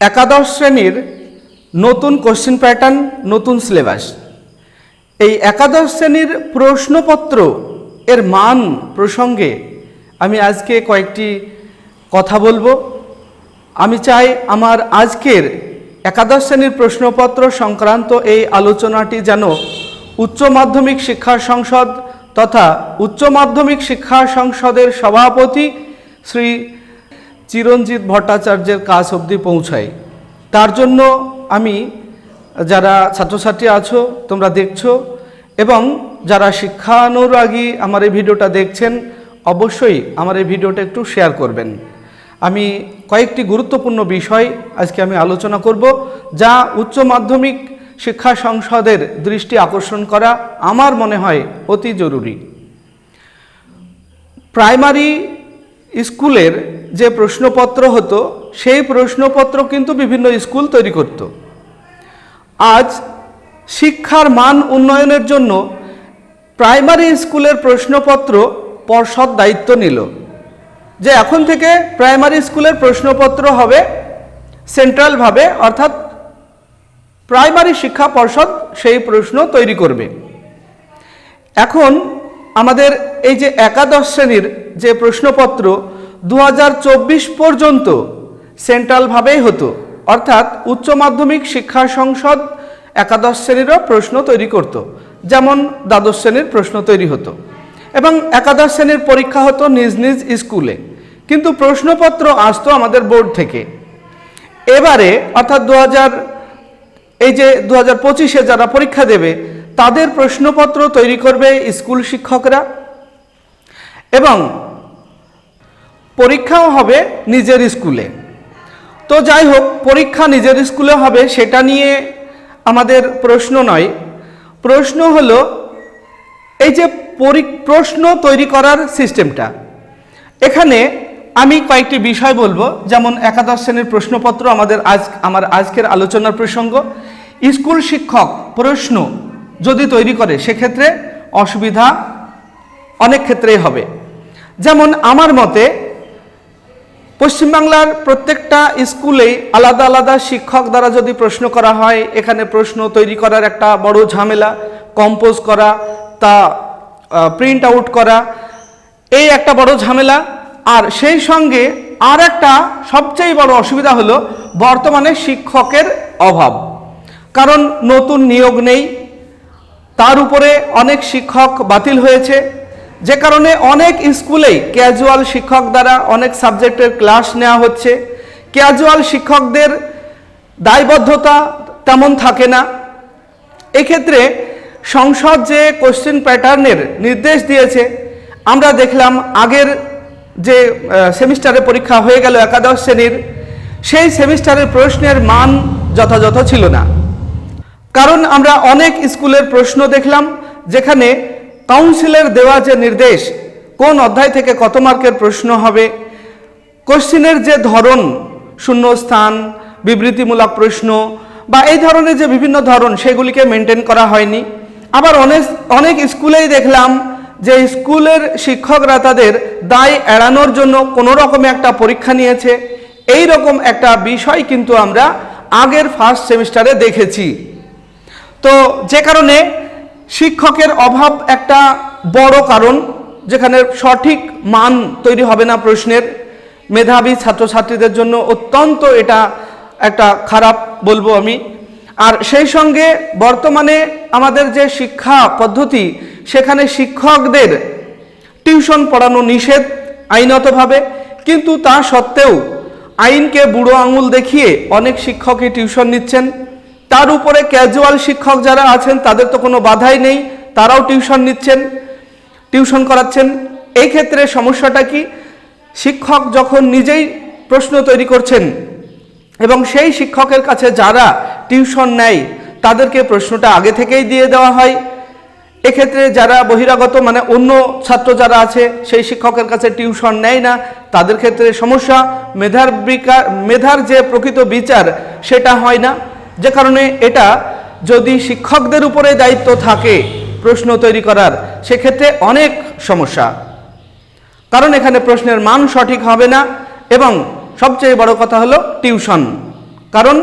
একাদশ শ্রেণির নতুন কোশ্চেন প্যাটার্ন নতুন সিলেবাস এই একাদশ শ্রেণির প্রশ্নপত্র এর মান প্রসঙ্গে আমি আজকে কয়েকটি কথা বলব। আমি চাই আমার আজকের একাদশ শ্রেণির প্রশ্নপত্র সংক্রান্ত এই আলোচনাটি যেন উচ্চ মাধ্যমিক শিক্ষা সংসদ তথা উচ্চ মাধ্যমিক শিক্ষা সংসদের সভাপতি শ্রী চিরঞ্জিত ভট্টাচার্যের কাজ অবধি পৌঁছায় তার জন্য আমি যারা ছাত্রছাত্রী আছো, তোমরা দেখছ এবং যারা শিক্ষানুরাগী আমার এই ভিডিওটা দেখছেন, অবশ্যই আমার এই ভিডিওটা একটু শেয়ার করবেন। আমি কয়েকটি গুরুত্বপূর্ণ বিষয় আজকে আমি আলোচনা করব, যা উচ্চ মাধ্যমিক শিক্ষা সংসদের দৃষ্টি আকর্ষণ করা আমার মনে হয় অতি জরুরি। প্রাইমারি স্কুলের যে প্রশ্নপত্র হতো, সেই প্রশ্নপত্র কিন্তু বিভিন্ন স্কুল তৈরি করত। আজ শিক্ষার মান উন্নয়নের জন্য প্রাইমারি স্কুলের প্রশ্নপত্র পর্ষদ দায়িত্ব নিল। যে এখন থেকে প্রাইমারি স্কুলের প্রশ্নপত্র হবে সেন্ট্রালভাবে, অর্থাৎ প্রাইমারি শিক্ষা পর্ষদ সেই প্রশ্ন তৈরি করবে। এখন আমাদের এই যে একাদশ শ্রেণির যে প্রশ্নপত্র দু হাজার চব্বিশ পর্যন্ত সেন্ট্রালভাবেই হতো। অর্থাৎ উচ্চ মাধ্যমিক শিক্ষা সংসদ একাদশ শ্রেণীরও প্রশ্ন তৈরি করত, যেমন দ্বাদশ শ্রেণির প্রশ্ন তৈরি হতো। এবং একাদশ শ্রেণির পরীক্ষা হতো নিজ নিজ স্কুলে। কিন্তু প্রশ্নপত্র আসতো আমাদের বোর্ড থেকে। এবারে, অর্থাৎ দু হাজার এই যে দু হাজার পঁচিশে যারা পরীক্ষা দেবে, তাদের প্রশ্নপত্র তৈরি করবে স্কুল শিক্ষকরা। এবং পরীক্ষাও হবে নিজের স্কুলে। তো যাই হোক, পরীক্ষা নিজের স্কুলে হবে সেটা নিয়ে আমাদের প্রশ্ন নয়। প্রশ্ন হলো, এই যে পরি- প্রশ্ন তৈরি করার সিস্টেমটা, এখানে আমি কয়েকটি বিষয় বলব। যেমন একাদশ শ্রেণির প্রশ্নপত্র, আমাদের আজ, আমার আজকের আলোচনার প্রসঙ্গ। স্কুল শিক্ষক প্রশ্ন যদি তৈরি করে, সেক্ষেত্রে অসুবিধা অনেক ক্ষেত্রেই হবে। যেমন আমার মতে পশ্চিমবাংলার প্রত্যেকটা স্কুলেই আলাদা আলাদা শিক্ষক দ্বারা যদি প্রশ্ন করা হয়, এখানে প্রশ্ন তৈরি করার একটা বড় ঝামেলা কম্পোজ করা, তা প্রিন্ট আউট করা, এই একটা বড় ঝামেলা। আর সেই সঙ্গে আর একটা সবচেয়ে বড় অসুবিধা হলো বর্তমানে শিক্ষকের অভাব। কারণ নতুন নিয়োগ নেই, তার উপরে অনেক শিক্ষক বাতিল হয়েছে যে কারণে অনেক স্কুলেই ক্যাজুয়াল শিক্ষক দ্বারা অনেক সাবজেক্টের ক্লাস নেওয়া হচ্ছে। ক্যাজুয়াল শিক্ষকদের দায়বদ্ধতা তেমন থাকে না। এক্ষেত্রে সংসদ যে কোশ্চেন প্যাটার্নের নির্দেশ দিয়েছে, আমরা দেখলাম আগের যে সেমিস্টারে পরীক্ষা হয়ে গেল একাদশ শ্রেণির, সেই সেমিস্টারের প্রশ্নের মান যথাযথ ছিল না। কারণ আমরা অনেক স্কুলের প্রশ্ন দেখলাম, যেখানে কাউন্সিলের দেওয়া যে নির্দেশ, কোন অধ্যায় থেকে কত মার্কের প্রশ্ন হবে? কোশ্চিনের যে ধরন, শূন্যস্থান, বিবৃতিমূলক প্রশ্ন, বা এই ধরনের যে বিভিন্ন ধরন, সেগুলিকে মেনটেন করা হয়নি। আবার অনেক অনেক স্কুলেই দেখলাম যে স্কুলের শিক্ষকরা তাদের দায় এড়ানোর জন্য কোনো রকমে একটা পরীক্ষা নিয়েছে। এই রকম একটা বিষয় কিন্তু আমরা আগের ফার্স্ট সেমিস্টারে দেখেছি। তো যে কারণে শিক্ষকের অভাব একটা বড় কারণ, যেখানে সঠিক মান তৈরি হবে না প্রশ্নের। মেধাবী ছাত্রছাত্রীদের জন্য অত্যন্ত এটা একটা খারাপ বলব আমি। আর সেই সঙ্গে বর্তমানে আমাদের যে শিক্ষা পদ্ধতি, সেখানে শিক্ষকদের টিউশন পড়ানো নিষেধ আইনতভাবে, কিন্তু তা সত্ত্বেও আইনকে বুড়ো আঙুল দেখিয়ে অনেক শিক্ষকই টিউশন নিচ্ছেন। তার উপরে ক্যাজুয়াল শিক্ষক যারা আছেন, তাদের তো কোনো বাধাই নেই। তারাও টিউশন নিচ্ছেন টিউশন করাচ্ছেন। এই ক্ষেত্রে সমস্যাটা কি? শিক্ষক যখন নিজেই প্রশ্ন তৈরি করছেন এবং সেই শিক্ষকের কাছে যারা টিউশন নেয়, তাদেরকে প্রশ্নটা আগে থেকেই দিয়ে দেওয়া হয়। এক্ষেত্রে যারা বহিরাগত মানে অন্য ছাত্র যারা আছে, সেই শিক্ষকের কাছে টিউশন নেয় না। তাদের ক্ষেত্রে সমস্যা, মেধার বিকা মেধার যে প্রকৃত বিচার, সেটা হয় না। যে কারণে এটা যদি শিক্ষকদের উপরে দায়িত্ব থাকে প্রশ্ন তৈরি করার, সেক্ষেত্রে অনেক সমস্যা। কারণ এখানে প্রশ্নের মান সঠিক হবে না এবং সবচেয়ে বড় কথা হলো টিউশন। কারণ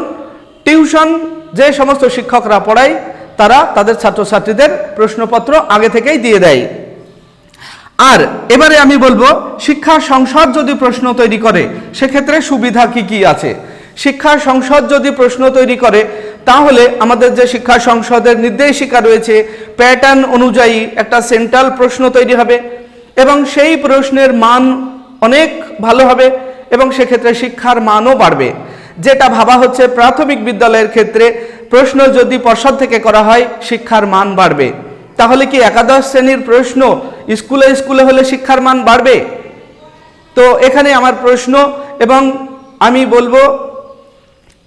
টিউশন যে সমস্ত শিক্ষকরা পড়ায়, তারা তাদের ছাত্রছাত্রীদের প্রশ্নপত্র আগে থেকেই দিয়ে দেয়। আর এবারে আমি বলব, শিক্ষা সংসদ যদি প্রশ্ন তৈরি করে, সেক্ষেত্রে সুবিধা কি কি আছে? শিক্ষা সংসদ যদি প্রশ্ন তৈরি করে, তাহলে আমাদের যে শিক্ষা সংসদের নির্দেশিকা রয়েছে প্যাটার্ন অনুযায়ী একটা সেন্ট্রাল প্রশ্ন তৈরি হবে এবং সেই প্রশ্নের মান অনেক ভালো হবে এবং সেক্ষেত্রে শিক্ষার মানও বাড়বে। যেটা ভাবা হচ্ছে প্রাথমিক বিদ্যালয়ের ক্ষেত্রে প্রশ্ন যদি পর্ষদ থেকে করা হয়, শিক্ষার মান বাড়বে। তাহলে কি একাদশ শ্রেণির প্রশ্ন স্কুলে স্কুলে হলে শিক্ষার মান বাড়বে? তো এখানে আমার প্রশ্ন এবং আমি বলব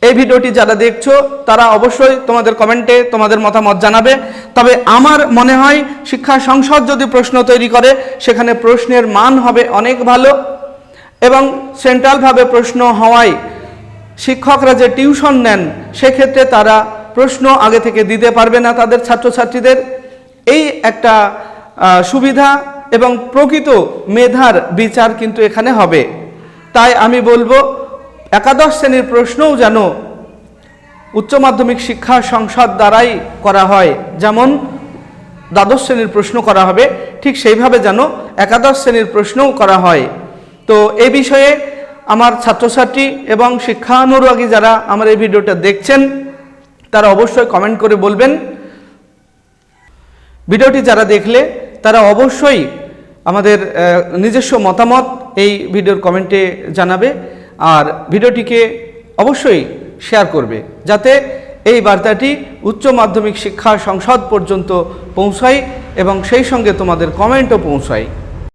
এই ভিডিওটি যারা দেখছ, তারা অবশ্যই তোমাদের কমেন্টে তোমাদের মতামত জানাবে। তবে আমার মনে হয়, শিক্ষা সংসদ যদি প্রশ্ন তৈরি করে, সেখানে প্রশ্নের মান হবে অনেক ভালো এবং সেন্ট্রালভাবে প্রশ্ন হওয়ায় শিক্ষকরা যে টিউশন নেন, সেক্ষেত্রে তারা প্রশ্ন আগে থেকে দিতে পারবে না তাদের ছাত্রছাত্রীদের। এই একটা সুবিধা এবং প্রকৃত মেধার বিচার কিন্তু এখানে হবে। তাই আমি বলব একাদশ শ্রেণির প্রশ্নও যেন উচ্চ মাধ্যমিক শিক্ষা সংসদ দ্বারাই করা হয়। যেমন দ্বাদশ শ্রেণির প্রশ্ন করা হবে, ঠিক সেইভাবে যেন একাদশ শ্রেণির প্রশ্নও করা হয়। তো এই বিষয়ে আমার ছাত্রছাত্রী এবং শিক্ষানুরাগী যারা আমার এই ভিডিওটা দেখছেন, তারা অবশ্যই কমেন্ট করে বলবেন। ভিডিওটি যারা দেখলে, তারা অবশ্যই আমাদের নিজস্ব মতামত এই ভিডিওর কমেন্টে জানাবে। আর ভিডিওটিকে অবশ্যই শেয়ার করবে, যাতে এই বার্তাটি উচ্চ মাধ্যমিক শিক্ষা সংসদ পর্যন্ত পৌঁছায় এবং সেই সঙ্গে তোমাদের কমেন্টও পৌঁছায়।